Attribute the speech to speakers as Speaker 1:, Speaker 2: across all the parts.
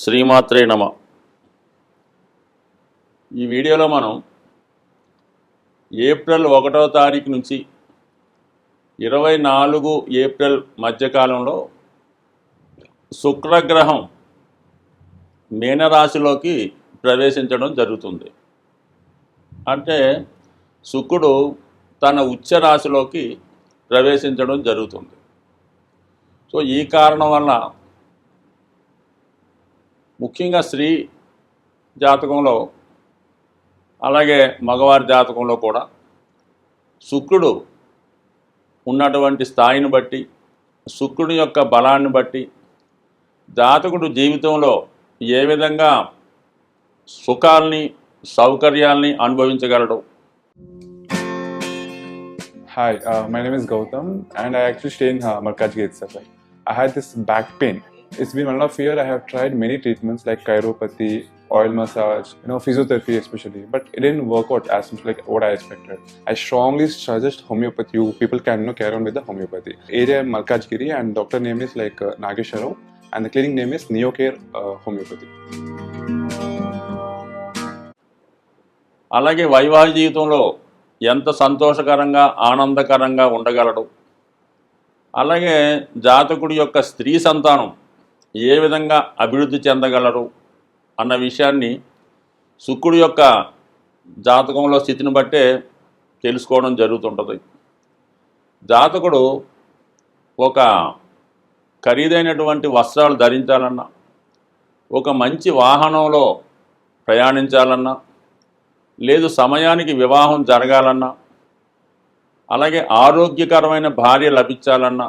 Speaker 1: శ్రీమాత్రే నమ. ఈ వీడియోలో మనం ఏప్రిల్ ఒకటో తారీఖు నుంచి ఇరవై నాలుగు ఏప్రిల్ మధ్యకాలంలో శుక్రగ్రహం మీనరాశిలోకి ప్రవేశించడం జరుగుతుంది. అంటే శుక్రుడు తన ఉచ్చ రాశిలోకి ప్రవేశించడం జరుగుతుంది. సో ఈ కారణం వల్ల ముఖ్యంగా స్త్రీ జాతకంలో అలాగే మగవారి జాతకంలో కూడా శుక్రుడు ఉన్నటువంటి స్థాయిని బట్టి శుక్రుడి యొక్క బలాన్ని బట్టి జాతకుడు జీవితంలో ఏ విధంగా సుఖాల్ని సౌకర్యాల్ని అనుభవించగలడు
Speaker 2: hi my name is Gautam and I actually stay in Markaz gate sir I had this back pain. It's been one and a half year. I have tried many treatments like chiropathy, oil massage, you know, physiotherapy especially, but it didn't work out as much like what I expected. I strongly suggest homeopathy. You people can you know, carry on with the homeopathy. Area Malkajgiri, and doctor name is like uh, Nagesharao, and the clinic name is Neocare uh, Homeopathy.
Speaker 1: అలాగే వైవాహిక జీవితంలో ఎంత సంతోషకరంగా ఆనందకరంగా ఉండగలడు అలాగే జాతకుడి యొక్క స్త్రీ సంతానం ఏ విధంగా అభివృద్ధి చెందగలరు అన్న విషయాన్ని శుక్రుడి యొక్క జాతకంలో స్థితిని బట్టే తెలుసుకోవడం జరుగుతుంటుంది. జాతకుడు ఒక ఖరీదైనటువంటి వస్త్రాలు ధరించాలన్నా ఒక మంచి వాహనంలో ప్రయాణించాలన్నా లేదు సమయానికి వివాహం జరగాలన్నా అలాగే ఆరోగ్యకరమైన భార్య లభించాలన్నా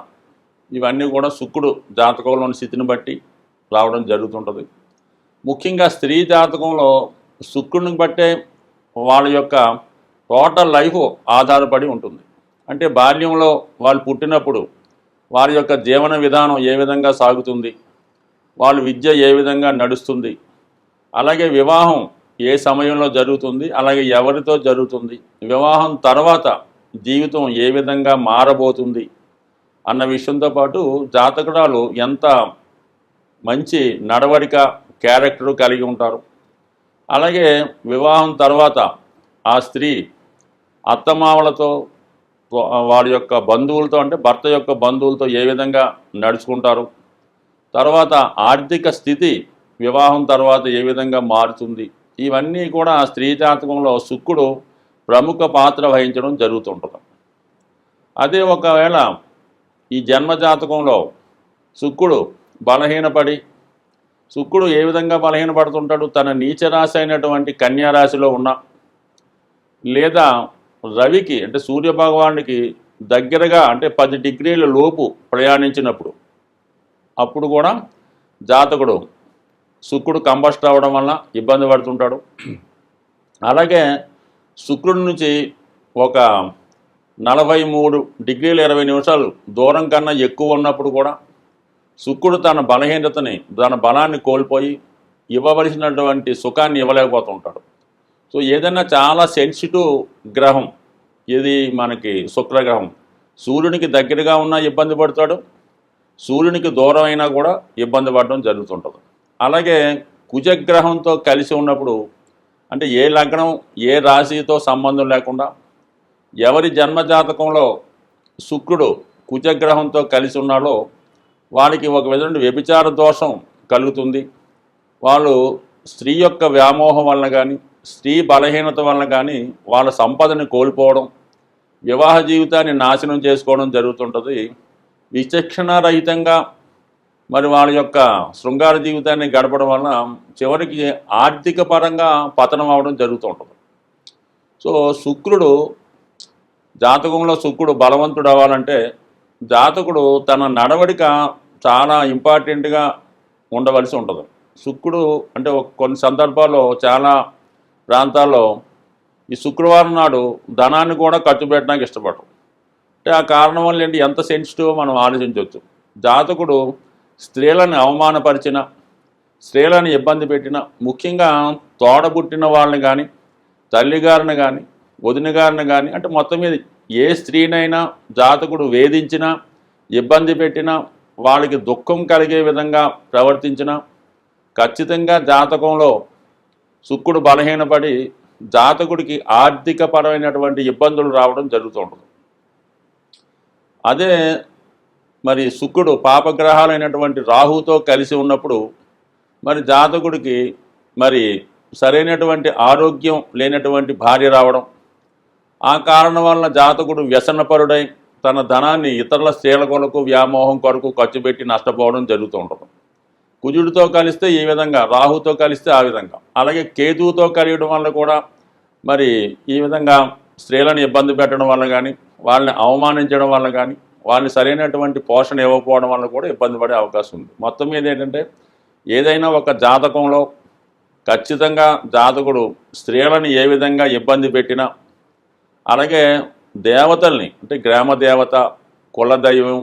Speaker 1: ఇవన్నీ కూడా శుక్రుడు జాతకంలోని స్థితిని బట్టి రావడం జరుగుతుంటుంది. ముఖ్యంగా స్త్రీ జాతకంలో శుక్రుడిని బట్టే వాళ్ళ యొక్క టోటల్ లైఫ్ ఆధారపడి ఉంటుంది. అంటే బాల్యంలో వాళ్ళు పుట్టినప్పుడు వారి యొక్క జీవన విధానం ఏ విధంగా సాగుతుంది వాళ్ళ విద్య ఏ విధంగా నడుస్తుంది అలాగే వివాహం ఏ సమయంలో జరుగుతుంది అలాగే ఎవరితో జరుగుతుంది వివాహం తర్వాత జీవితం ఏ విధంగా మారబోతుంది అన్న విషయంతో పాటు జాతకురాలు ఎంత మంచి నడవడిక క్యారెక్టర్ కలిగి ఉంటారు. అలాగే వివాహం తర్వాత ఆ స్త్రీ అత్తమామలతో వారి యొక్క బంధువులతో అంటే భర్త యొక్క బంధువులతో ఏ విధంగా నడుచుకుంటారు. తర్వాత ఆర్థిక స్థితి వివాహం తర్వాత ఏ విధంగా మారుతుంది. ఇవన్నీ కూడా స్త్రీ జాతకంలో శుక్రుడు ప్రముఖ పాత్ర వహించడం జరుగుతుంటుంది. అదే ఒకవేళ ఈ జన్మ జాతకంలో శుక్రుడు బలహీనపడి శుక్రుడు ఏ విధంగా బలహీనపడుతుంటాడు? తన నీచరాశి అయినటువంటి కన్యా రాశిలో ఉన్న లేదా రవికి అంటే సూర్యభగవానుడికి దగ్గరగా అంటే పది డిగ్రీల లోపు ప్రయాణించినప్పుడు అప్పుడు కూడా జాతకుడు శుక్రుడు కంబస్ట్ అవ్వడం వల్ల ఇబ్బంది పడుతుంటాడు. అలాగే శుక్రుడి నుంచి ఒక నలభై మూడు డిగ్రీల ఇరవై నిమిషాలు దూరం కన్నా ఎక్కువ ఉన్నప్పుడు కూడా శుక్రుడు తన బలహీనతని తన బలాన్ని కోల్పోయి ఇవ్వవలసినటువంటి సుఖాన్ని ఇవ్వలేకపోతుంటాడు. సో ఏదైనా చాలా సెన్సిటివ్ గ్రహం ఇది మనకి శుక్రగ్రహం. సూర్యునికి దగ్గరగా ఉన్నా ఇబ్బంది పడతాడు. సూర్యునికి దూరం అయినా కూడా ఇబ్బంది పడడం జరుగుతుంటుంది. అలాగే కుజగ్రహంతో కలిసి ఉన్నప్పుడు అంటే ఏ లగ్నం ఏ రాశితో సంబంధం లేకుండా ఎవరి జన్మజాతకంలో శుక్రుడు కుజగ్రహంతో కలిసి ఉన్నాడో వాళ్ళకి ఒక విధంగా వ్యభిచార దోషం కలుగుతుంది. వాళ్ళు స్త్రీ యొక్క వ్యామోహం వలన కానీ స్త్రీ బలహీనత వలన కానీ వాళ్ళ సంపదని కోల్పోవడం వివాహ జీవితాన్ని నాశనం చేసుకోవడం జరుగుతుంటుంది. విచక్షణారహితంగా మరి వాళ్ళ యొక్క శృంగార జీవితాన్ని గడపడం వలన చివరికి ఆర్థిక పరంగా పతనం అవడం జరుగుతూ ఉంటుంది సో శుక్రుడు జాతకంలో శుక్రుడు బలవంతుడు అవ్వాలంటే జాతకుడు తన నడవడిక చాలా ఇంపార్టెంట్గా ఉండవలసి ఉంటుంది. శుక్రుడు అంటే కొన్ని సందర్భాల్లో చాలా ప్రాంతాల్లో ఈ శుక్రవారం నాడు ధనాన్ని కూడా ఖర్చు పెట్టడానికి ఇష్టపడరు. అంటే ఆ కారణం వల్ల ఏంటి? ఎంత సెన్సిటివ్ మనం ఆలోచించవచ్చు. జాతకుడు స్త్రీలను అవమానపరిచిన స్త్రీలను ఇబ్బంది పెట్టిన ముఖ్యంగా తోడబుట్టిన వాళ్ళని కానీ తల్లిగారిని కానీ వదిన గారిని కానీ అంటే మొత్తం మీద ఏ స్త్రీనైనా జాతకుడు వేధించినా ఇబ్బంది పెట్టినా వాళ్ళకి దుఃఖం కలిగే విధంగా ప్రవర్తించినా ఖచ్చితంగా జాతకంలో శుక్రుడు బలహీనపడి జాతకుడికి ఆర్థికపరమైనటువంటి ఇబ్బందులు రావడం జరుగుతూ ఉంటుంది. అదే మరి శుక్రుడు పాపగ్రహాలైనటువంటి రాహుతో కలిసి ఉన్నప్పుడు మరి జాతకుడికి మరి సరైనటువంటి ఆరోగ్యం లేనటువంటి భార్య రావడం ఆ కారణం వలన జాతకుడు వ్యసనపరుడై తన ధనాన్ని ఇతరుల స్త్రీల కొరకు వ్యామోహం కొరకు ఖర్చు పెట్టి నష్టపోవడం జరుగుతూ ఉంటుంది. కుజుడితో కలిస్తే ఈ విధంగా రాహుతో కలిస్తే ఆ విధంగా. అలాగే కేతువుతో కలియడం వల్ల కూడా మరి ఈ విధంగా స్త్రీలను ఇబ్బంది పెట్టడం వల్ల కానీ వాళ్ళని అవమానించడం వల్ల కానీ వాళ్ళని సరైనటువంటి పోషణ ఇవ్వకపోవడం వల్ల కూడా ఇబ్బంది పడే అవకాశం ఉంది. మొత్తం మీద ఏంటంటే ఏదైనా ఒక జాతకంలో ఖచ్చితంగా జాతకుడు స్త్రీలను ఏ విధంగా ఇబ్బంది పెట్టినా అలాగే దేవతల్ని అంటే గ్రామ దేవత కుల దైవం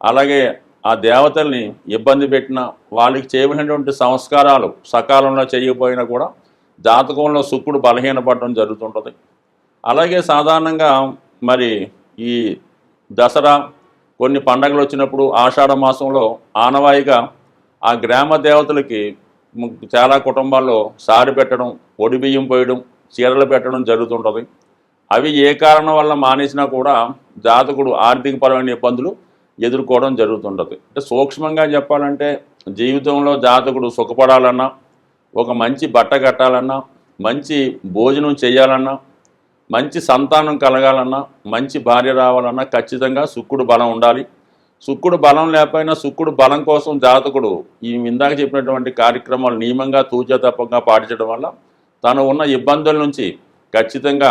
Speaker 1: అలాగే ఆ దేవతల్ని ఇబ్బంది పెట్టిన వాళ్ళకి చేయవలసినటువంటి సంస్కారాలు సకాలంలో చేయకపోయినా కూడా జాతకంలో శుక్రుడు బలహీనపడడం జరుగుతుంటుంది. అలాగే సాధారణంగా మరి ఈ దసరా కొన్ని పండగలు వచ్చినప్పుడు ఆషాఢ మాసంలో ఆనవాయిగా ఆ గ్రామ దేవతలకి చాలా కుటుంబాల్లో సారి పెట్టడం ఒడిబియ్యం పోయడం చీరలు పెట్టడం జరుగుతుంటుంది. అవి ఏ కారణం వల్ల మానేసినా కూడా జాతకుడు ఆర్థికపరమైన ఇబ్బందులు ఎదుర్కోవడం జరుగుతుంటుంది. అంటే సూక్ష్మంగా చెప్పాలంటే జీవితంలో జాతకుడు సుఖపడాలన్నా ఒక మంచి బట్ట కట్టాలన్నా మంచి భోజనం చేయాలన్నా మంచి సంతానం కలగాలన్నా మంచి భార్య రావాలన్నా ఖచ్చితంగా శుక్రుడు బలం ఉండాలి. శుక్రుడు బలం లేకపోయినా శుక్రుడు బలం కోసం జాతకుడు ఈ ఇందాక చెప్పినటువంటి కార్యక్రమాలు నియమంగా తూచా తప్పగా పాటించడం వల్ల తను ఉన్న ఇబ్బందుల నుంచి ఖచ్చితంగా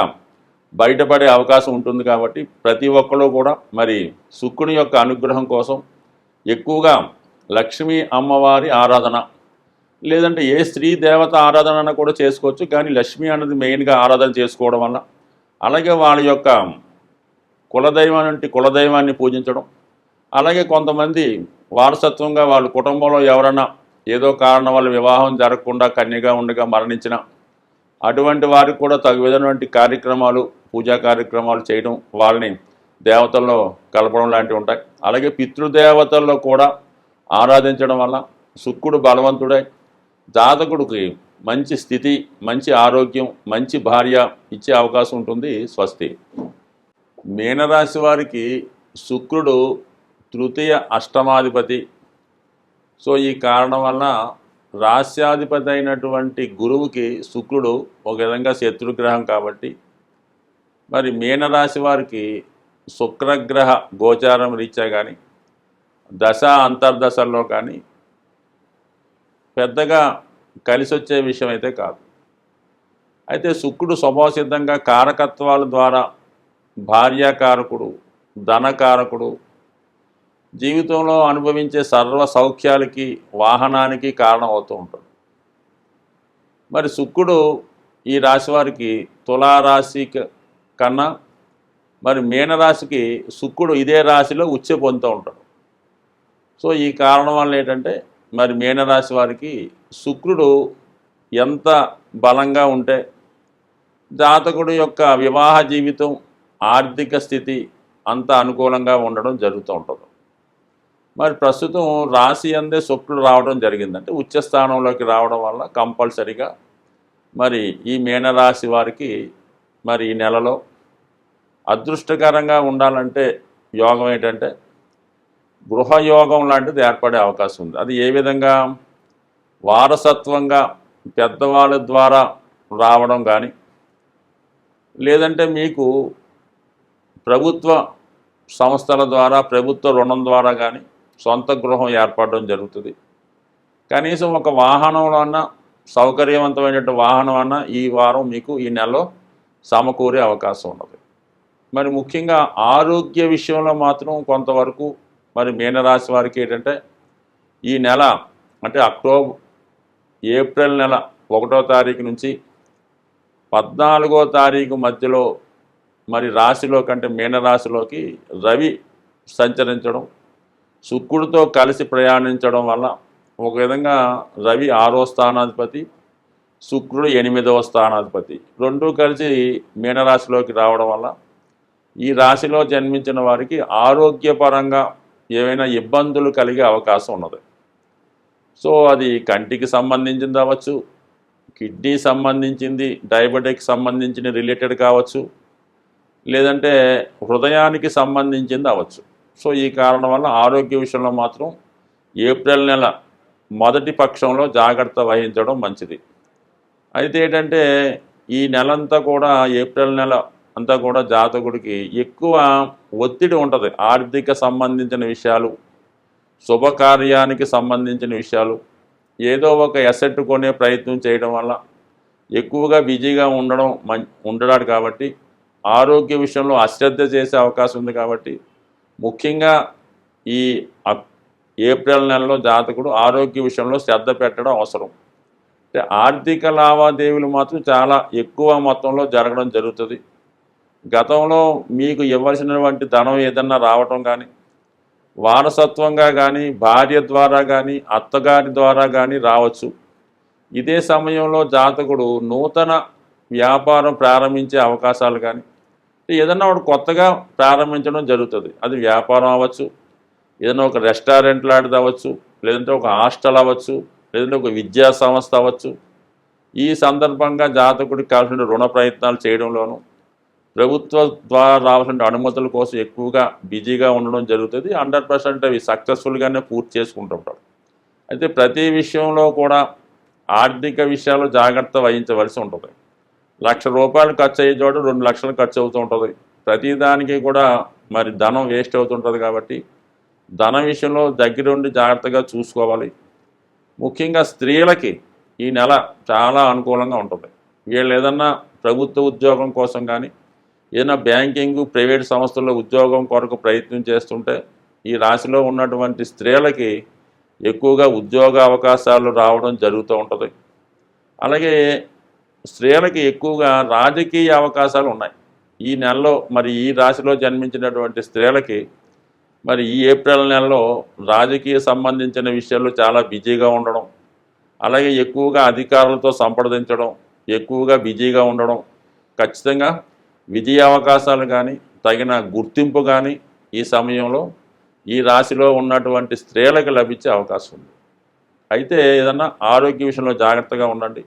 Speaker 1: బయటపడే అవకాశం ఉంటుంది కాబట్టి ప్రతి ఒక్కరు కూడా మరి శుక్రుని యొక్క అనుగ్రహం కోసం ఎక్కువగా లక్ష్మీ అమ్మవారి ఆరాధన లేదంటే ఏ స్త్రీ దేవత ఆరాధన కూడా చేసుకోవచ్చు. కానీ లక్ష్మి అన్నది మెయిన్గా ఆరాధన చేసుకోవడం వల్ల అలాగే వాళ్ళ యొక్క కులదైవం అంటే కులదైవాన్ని పూజించడం అలాగే కొంతమంది వారసత్వంగా వాళ్ళ కుటుంబంలో ఎవరైనా ఏదో కారణం వల్ల వివాహం జరగకుండా కన్యగా ఉండగా మరణించిన అటువంటి వారికి కూడా తగు విధమైనటువంటి కార్యక్రమాలు పూజా కార్యక్రమాలు చేయడం వాళ్ళని దేవతల్లో కలపడం లాంటివి ఉంటాయి. అలాగే పితృదేవతల్లో కూడా ఆరాధించడం వల్ల శుక్రుడు బలవంతుడై జాతకుడికి మంచి స్థితి మంచి ఆరోగ్యం మంచి భార్య ఇచ్చే అవకాశం ఉంటుంది స్వస్తి. మీనరాశి వారికి శుక్రుడు తృతీయ అష్టమాధిపతి. సో ఈ కారణం వలన రాస్యాధిపతి అయినటువంటి గురువుకి శుక్రుడు ఒక విధంగా శత్రుగ్రహం కాబట్టి మరి మీనరాశి వారికి శుక్రగ్రహ గోచారం రీత్యా కానీ దశ అంతర్దశల్లో కానీ పెద్దగా కలిసి వచ్చే విషయం అయితే కాదు. అయితే శుక్రుడు స్వభావసిద్ధంగా కారకత్వాల ద్వారా భార్యాకారకుడు ధనకారకుడు జీవితంలో అనుభవించే సర్వ సౌఖ్యాలకి వాహనానికి కారణం అవుతూ ఉంటాడు మరి శుక్రుడు ఈ రాశి వారికి తులారాశి కన్నా మరి మీనరాశికి శుక్రుడు ఇదే రాశిలో ఉచ్చ పొందుతూ ఉంటాడు. సో ఈ కారణం వల్ల ఏంటంటే మరి మీనరాశి వారికి శుక్రుడు ఎంత బలంగా ఉంటే జాతకుడు యొక్క వివాహ జీవితం ఆర్థిక స్థితి అంత అనుకూలంగా ఉండడం జరుగుతూ ఉంటుంది. మరి ప్రస్తుతం రాశి అందే శుక్రుడు రావడం జరిగిందంటే ఉచ్చస్థానంలోకి రావడం వల్ల కంపల్సరిగా మరి ఈ మీనరాశి వారికి మరి ఈ నెలలో అదృష్టకరంగా ఉండాలంటే యోగం ఏంటంటే గృహయోగం లాంటిది ఏర్పడే అవకాశం ఉంది. అది ఏ విధంగా? వారసత్వంగా పెద్దవాళ్ళ ద్వారా రావడం కానీ లేదంటే మీకు ప్రభుత్వ సంస్థల ద్వారా ప్రభుత్వ రుణం ద్వారా కానీ సొంత గృహం ఏర్పడడం జరుగుతుంది. కనీసం ఒక వాహనంలో అన్న సౌకర్యవంతమైనటువంటి వాహనం అన్నా ఈ వారం మీకు ఈ నెలలో సమకూరే అవకాశం ఉన్నది. మరి ముఖ్యంగా ఆరోగ్య విషయంలో మాత్రం కొంతవరకు మరి మీనరాశి వారికి ఏంటంటే ఈ నెల అంటే అక్టోబర్ ఏప్రిల్ నెల ఒకటో తారీఖు నుంచి పద్నాలుగో తారీఖు మధ్యలో మరి రాశిలో కంటే మీనరాశిలోకి రవి సంచరించడం శుక్రుడితో కలిసి ప్రయాణించడం వల్ల ఒక విధంగా రవి ఆరో స్థానాధిపతి శుక్రుడు ఎనిమిదవ స్థానాధిపతి. రెండూ కలిసి మీనరాశిలోకి రావడం వల్ల ఈ రాశిలో జన్మించిన వారికి ఆరోగ్యపరంగా ఏవైనా ఇబ్బందులు కలిగే అవకాశం ఉన్నది. సో అది కంటికి సంబంధించింది అవ్వచ్చు కిడ్నీ సంబంధించింది డయాబెటిక్ సంబంధించిన రిలేటెడ్ కావచ్చు లేదంటే హృదయానికి సంబంధించింది అవ్వచ్చు. సో ఈ కారణం వల్ల ఆరోగ్య విషయంలో మాత్రం ఏప్రిల్ నెల మొదటి పక్షంలో జాగ్రత్త వహించడం మంచిది. అయితే ఏంటంటే ఈ నెలంతా కూడా ఏప్రిల్ నెల అంతా కూడా జాతకుడికి ఎక్కువ ఒత్తిడి ఉంటుంది. ఆర్థిక సంబంధించిన విషయాలు శుభకార్యానికి సంబంధించిన విషయాలు ఏదో ఒక ఎసెట్ కొనే ప్రయత్నం చేయడం వల్ల ఎక్కువగా బిజీగా ఉండడం మం ఉండడాడు కాబట్టి ఆరోగ్య విషయంలో అశ్రద్ధ చేసే అవకాశం ఉంది కాబట్టి ముఖ్యంగా ఈ ఏప్రిల్ నెలలో జాతకుడు ఆరోగ్య విషయంలో శ్రద్ధ పెట్టడం అవసరం. అంటే ఆర్థిక లావాదేవీలు మాత్రం చాలా ఎక్కువ మొత్తంలో జరగడం జరుగుతుంది. గతంలో మీకు ఇవ్వాల్సినటువంటి ధనం ఏదన్నా రావటం కానీ వారసత్వంగా కానీ భార్య ద్వారా కానీ అత్తగారి ద్వారా కానీ రావచ్చు. ఇదే సమయంలో జాతకుడు నూతన వ్యాపారం ప్రారంభించే అవకాశాలు కానీ ఏదన్నా ఒకటి కొత్తగా ప్రారంభించడం జరుగుతుంది. అది వ్యాపారం అవ్వచ్చు ఏదైనా ఒక రెస్టారెంట్ లాంటిది అవ్వచ్చు లేదంటే ఒక హాస్టల్ అవ్వచ్చు లేదంటే ఒక విద్యా సంస్థ అవ్వచ్చు. ఈ సందర్భంగా జాతకుడికి కావాల్సిన రుణ ప్రయత్నాలు చేయడంలోనూ ప్రభుత్వ ద్వారా రావాల్సిన అనుమతుల కోసం ఎక్కువగా బిజీగా ఉండడం జరుగుతుంది. హండ్రెడ్ పర్సెంట్ అవి సక్సెస్ఫుల్గానే పూర్తి చేసుకుంటుంటారు అయితే ప్రతి విషయంలో కూడా ఆర్థిక విషయాలు జాగ్రత్త వహించవలసి ఉంటుంది. లక్ష రూపాయలు ఖర్చు అయ్యే చోట రెండు లక్షలు ఖర్చు అవుతూ ఉంటుంది. ప్రతి దానికి కూడా మరి ధనం వేస్ట్ అవుతుంటుంది కాబట్టి ధన విషయంలో దగ్గరుండి జాగ్రత్తగా చూసుకోవాలి. ముఖ్యంగా స్త్రీలకి ఈ నెల చాలా అనుకూలంగా ఉంటుంది. వీళ్ళు ఏదన్నా ప్రభుత్వ ఉద్యోగం కోసం కానీ ఏదైనా బ్యాంకింగ్ ప్రైవేట్ సంస్థల్లో ఉద్యోగం కొరకు ప్రయత్నం చేస్తుంటే ఈ రాశిలో ఉన్నటువంటి స్త్రీలకి ఎక్కువగా ఉద్యోగ అవకాశాలు రావడం జరుగుతూ ఉంటుంది. అలాగే స్త్రీలకి ఎక్కువగా రాజకీయ అవకాశాలు ఉన్నాయి. ఈ నెలలో మరి ఈ రాశిలో జన్మించినటువంటి స్త్రీలకి మరి ఈ ఏప్రిల్ నెలలో రాజకీయ సంబంధించిన విషయాల్లో చాలా బిజీగా ఉండడం అలాగే ఎక్కువగా అధికారులతో సంప్రదించడం ఎక్కువగా బిజీగా ఉండడం ఖచ్చితంగా విజయ అవకాశాలు కానీ తగిన గుర్తింపు కానీ ఈ సమయంలో ఈ రాశిలో ఉన్నటువంటి స్త్రీలకు లభించే అవకాశం ఉంది. అయితే ఏదన్నా ఆరోగ్య విషయంలో జాగ్రత్తగా ఉండండి.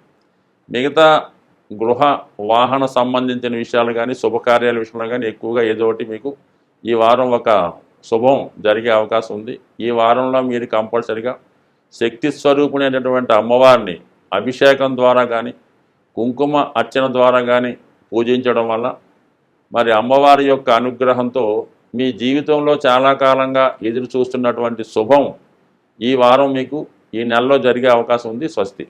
Speaker 1: మిగతా గృహ వాహన సంబంధించిన విషయాలు కానీ శుభకార్యాల విషయంలో కానీ ఎక్కువగా ఏదో ఒకటి మీకు ఈ వారం ఒక శుభం జరిగే అవకాశం ఉంది. ఈ వారంలో మీరు కంపల్సరిగా శక్తి స్వరూపునైనటువంటి అమ్మవారిని అభిషేకం ద్వారా కానీ కుంకుమ అర్చన ద్వారా కానీ పూజించడం వల్ల మరి అమ్మవారి యొక్క అనుగ్రహంతో మీ జీవితంలో చాలా కాలంగా ఎదురు చూస్తున్నటువంటి శుభం ఈ వారం మీకు ఈ నెలలో జరిగే అవకాశం ఉంది స్వస్తి.